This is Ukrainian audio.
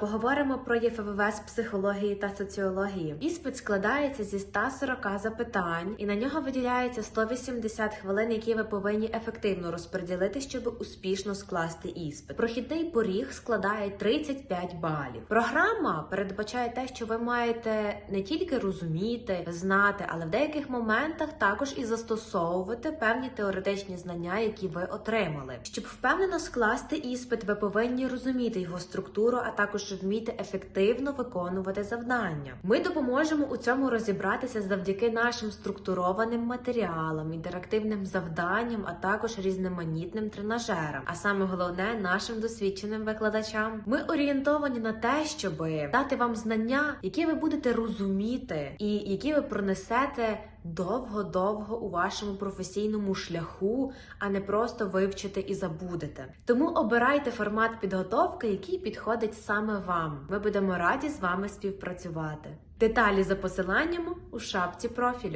Поговоримо про ЄФВВ з психології та соціології. Іспит складається зі 140 запитань, і на нього виділяється 180 хвилин, які ви повинні ефективно розподілити, щоб успішно скласти іспит. Прохідний поріг складає 35 балів. Програма передбачає те, що ви маєте не тільки розуміти, знати, але в деяких моментах також і застосовувати певні теоретичні знання, які ви отримали. Щоб впевнено скласти іспит, ви повинні розуміти його структуру, а також вміти ефективно виконувати завдання. Ми допоможемо у цьому розібратися завдяки нашим структурованим матеріалам, інтерактивним завданням, а також різноманітним тренажерам. А саме головне нашим досвідченим викладачам. Ми орієнтовані на те, щоб дати вам знання, які ви будете розуміти, і які ви пронесете довго-довго у вашому професійному шляху, а не просто вивчите і забудете. Тому обирайте формат підготовки, який підходить саме вам. Ми будемо раді з вами співпрацювати. Деталі за посиланням у шапці профілю.